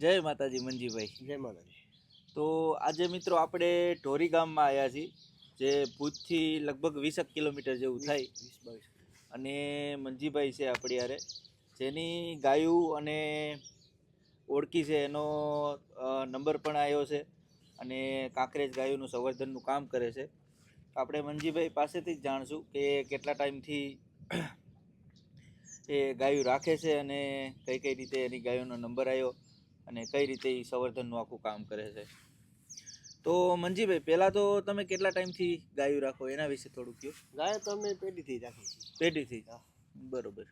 જય માતાજી મંજીભાઈ. જય માતાજી. તો આજે મિત્રો આપણે ઢોરી ગામમાં આવ્યા છીએ જે ભૂજથી લગભગ વીસેક કિલોમીટર જેવું થાય. વીસ બાવીસ અને મંજીભાઈ છે આપણી યારે જેની ગાયું અને ઓળખી છે એનો નંબર પણ આવ્યો છે અને કાંકરેજ ગાયોનું સંવર્ધનનું કામ કરે છે. આપણે મંજીભાઈ પાસેથી જ જાણશું કે કેટલા ટાઈમથી એ ગાયું રાખે છે અને કઈ કઈ રીતે એની ગાયોનો નંબર આવ્યો અને કઈ રીતે એ સંવર્ધનનું આખું કામ કરે છે. તો મંજીભાઈ પહેલાં તો તમે કેટલા ટાઈમથી ગાયું રાખો? એના વિશે થોડુંક કહો ગાય તો અમે પેઢીથી જ રાખી છીએ. પેઢીથી. બરોબર.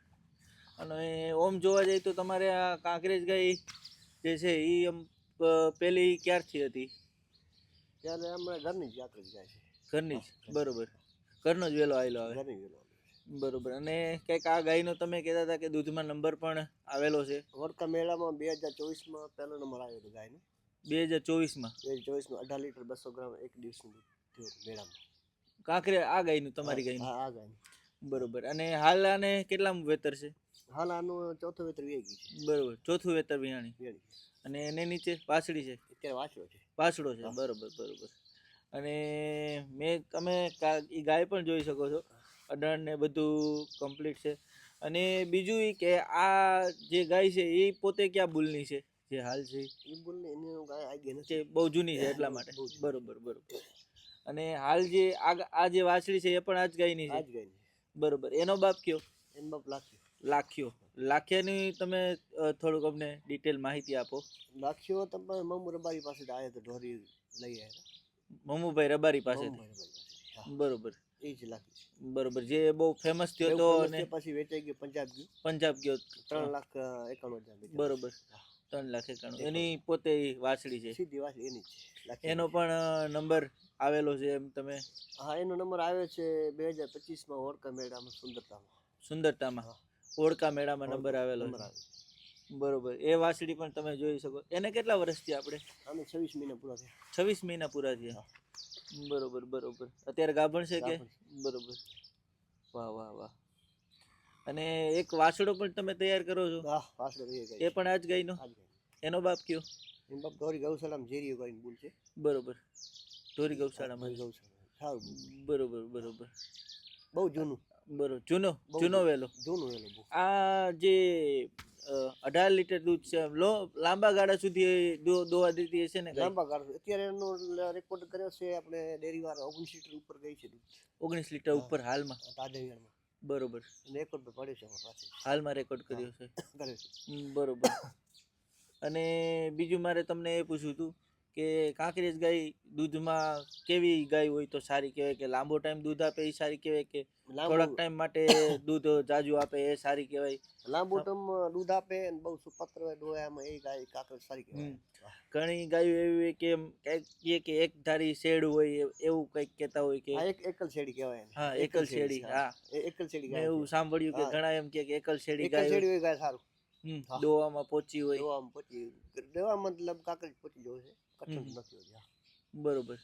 અને ઓમ જોવા જઈએ તો તમારે આ કાંકરેજ ગાય જે છે એ આમ પહેલી પેલી ક્યારથી હતી? ત્યારે હમણાં ઘરની જ કાંકરેજ ગાય છે. ઘરની જ? બરોબર. ઘરનો જ વેલો આવેલો આવે. ઘરની વેલો બરોબર. અને કંઈક આ ગાયનો તમે કહેતા હતા કે દૂધમાં નંબર પણ આવેલો છે. વડકા મેળામાં બે હજાર ચોવીસમાં પહેલો નંબર આવ્યો હતો ગાયનો. બે હજાર ચોવીસમાં? બે હજાર ચોવીસમાં અઢાર લીટર બસો ગ્રામ એક દિવસનું દૂધ મેળામાં. કાંકરે આ ગાયનું તમારી ગાયનું? આ ગાયનું. બરોબર. અને હાલ આને કેટલામ વેતર છે? હાલ આનું ચોથું વેતર વી ગઈ છે. બરોબર. ચોથું વેતર વેળી અને એને નીચે પાછડી છે? અત્યારે વાંચ્યો છે. વાછડો છે. બરોબર બરોબર. અને મેં તમે ઈ ગાય પણ જોઈ શકો છો. અડાણ ને બધું કમ્પ્લીટ છે. અને બીજું એ કે આ જે ગાય છે એ પોતે ક્યાં બુલની છે? જે હાલ છે એ ભૂલની એની ગાય આવી ગઈ છે બહુ જૂની છે એટલા માટે? બરોબર બરોબર. અને હાલ જે આ જે વાછડી છે એ પણ આ જ ગાયની છે? જ ગાયની બરોબર. એનો બાપ કયો? એનો બાપ લાખ્યો. લાખ્યો. લાખ્યાની તમે થોડુંક અમને ડિટેલ માહિતી આપો. લાખ્યો તમે મમુ રબારી પાસે આવ્યા તો ઢોરી લઈ આવ્યા મમુભાઈ રબારી પાસે બરોબર. એ જ લાખ્યું બરોબર જે બહુ ફેમસ થયો તો અને પછી વેચાઈ ગયો પંજાબ ગયો. પંજાબ ગયો ત્રણ લાખ એકાણું હજાર બરોબર ત્રણ લાખ એકાણું. એની પોતે વાછડી છે? સીધી વાછડી એની છે એનો પણ નંબર આવેલો છે એમ તમે? હા એનો નંબર આવ્યો છે બે હજાર પચીસમાં ઓળકા મેળામાં સુંદરતામાં. સુંદરતામાં. ઓળકા મેળામાં નંબર આવેલો બરોબર એ વાછડી પણ તમે જોઈ શકો. એને કેટલા વર્ષથી આપણે? આમે છવ્વીસ મહિના પૂરા થયા. છવ્વીસ મહિના પૂરા થયા. બરોબર બરોબર. અત્યારે ગાભણ છે કે? બરોબર. વાહ વાહ વાહ. અને એક વાસડો પણ તમે તૈયાર કરો છો? હા વાસડો એ પણ આજ ગાયનો? એનો બાપ કયો? એનો બાપ ગૌરી ગૌશાળામાં ઝેરીઓ કરીને બોલ છે. બરોબર. ધોરી ગૌશાળામાં. ગૌશાળા બરોબર બરોબર. બહુ જૂનું. બરોબર જૂનો જૂનો વેલો. જૂનું વેલો આ જે અઢાર લીટર દૂધ છે લો લાંબા ગાળા સુધી દો- દોવા દેતી હશે ને? લાંબા ગાળા. અત્યારે એનો રેકોર્ડ કર્યો છે આપણે ડેરી વાર ઓગણીસ લીટર ઉપર ગઈ છે ઓગણીસ લીટર ઉપર હાલમાં? તાજેવાળમાં બરોબર. રેકોર્ડ પડ્યો છે પાસે. હાલમાં રેકોર્ડ કર્યો છે? કર્યો છે. બરોબર. અને બીજું મારે તમને એ પૂછવું હતું કે કાંકરેજ ગાય દૂધમાં કેવી ગાય હોય તો સારી કહેવાય કે લાંબો ટાઈમ દૂધ આપે એ સારી કહેવાય કે થોડાક ટાઈમ માટે દૂધ જાજુ આપે એ સારી કહેવાય. લાંબો ટાઈમ દૂધ આપે અને બહુ સુપત્ર ડોયામાં એ ગાય કાંકરેજ સારી કહેવાય. ઘણી ગાયો એવી હોય કે કંઈક કે એક ધારી શેડ હોય એવું કંઈક કહેતા હોય કે એક એકલ શેડી કહેવાય હા એકલ શેડી હા. એકલ શેડી ગાય એવું સાંભળ્યું કે ઘણા એમ કે એકલ શેડી ગાય શેડી હોય. ગાય સારું. દોવામાં પહોંચી હોય. દોવામાં પહોંચી દોવા મતલબ કાકડી પહોંચી જવું છે. કઠણ નથી હોય બરોબર.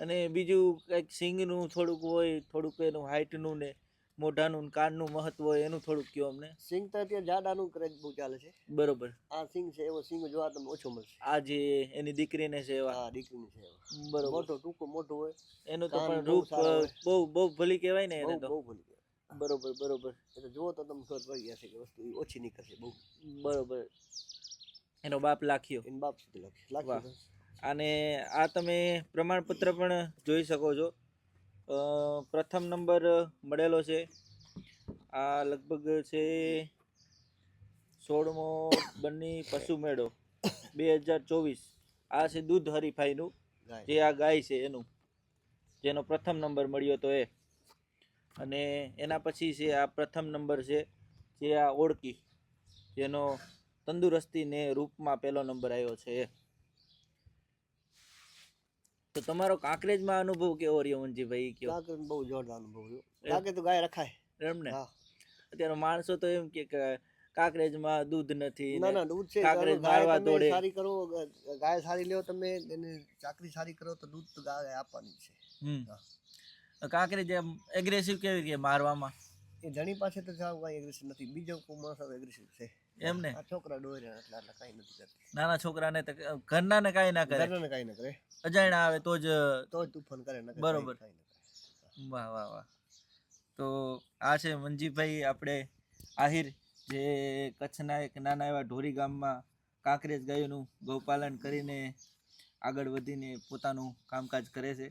અને બીજું કંઈક સિંગનું થોડુંક હોય થોડુંક એનું હાઇટનું ને મોઢાનું ને કાનનું મહત્વ હોય એનું થોડુંક કહો અમને? સિંગ તો અત્યારે જાડાનું ક્રેજ બહુ ચાલે છે. બરોબર. આ સિંગ છે એવો સિંગ જોવા તમને ઓછો મળશે. આ જે એની દીકરીને છે એવા? હા દીકરીનું છે એવો. બરોબર. મોટો ટૂંકો મોટો હોય. એનું તો પણ બહુ રૂપ. બહુ બહુ ભલી કહેવાય ને એને તો. બહુ ભલી. બરોબર બરોબર. એટલે જુઓ તો તમને ખબર પડી જશે કે વસ્તુ ઓછી નીકળશે બહુ. બરોબર. એનો બાપ લાખ્યો. એનો બાપ સુધી લખ્યો. અને આ તમે પ્રમાણપત્ર પણ જોઈ શકો છો. પ્રથમ નંબર મળેલો છે. આ લગભગ છે સોળમો બની પશુ મેળો. બે હજાર ચોવીસ. આ છે દૂધ હરીફાઈનું. જે આ ગાય છે એનું. જેનો પ્રથમ નંબર મળ્યો તો એ. અને એના પછી છે આ પ્રથમ નંબર છે જે આ ઓળકી જેનો તંદુરસ્તીને રૂપમાં પહેલો નંબર આવ્યો છે. તો તમારો કાંકરેજમાં અનુભવ કેવો રહ્યો મનજીભાઈ કેવો? બહુ જોરદાર અનુભવ રહ્યો. તો ગાય રખાય. એમ ને હા. અત્યારે માણસો તો એમ કે કે કાંકરેજમાં દૂધ નથી ના ના દૂધ છે. કાંકરેજ મારવા દોડે. સારી કરો ગાય સારી લ્યો તમે એને ચાકરી સારી કરો તો દૂધ તો ગાય આપવાની છે. હમ. હા. કાંકરેજ એગ્રેસિવ કેવી કે મારવામાં? એ ધણી પાસે તો સાવ કાંઈ એગ્રેસિવ નથી. બીજો કોઈ માણસ એગ્રેસિવ છે. એમ ને? આ છોકરા ડોરે એટલે એટલે કાંઈ નથી કરતી. નાના છોકરાને તો ઘરના ને કાંઈ ના કરે? ઘરને કાંઈ ના કરે. અજાણ્યા આવે તો જ તો જ તુફાન કરે ના બરોબર. વાહ વાહ વાહ. તો આ છે મંજીભાઈ આપણે આહિર જે કચ્છના એક નાના એવા ઢોરી ગામમાં કાંકરેજ ગાયોનું ગૌપાલન કરીને આગળ વધીને પોતાનું કામકાજ કરે છે.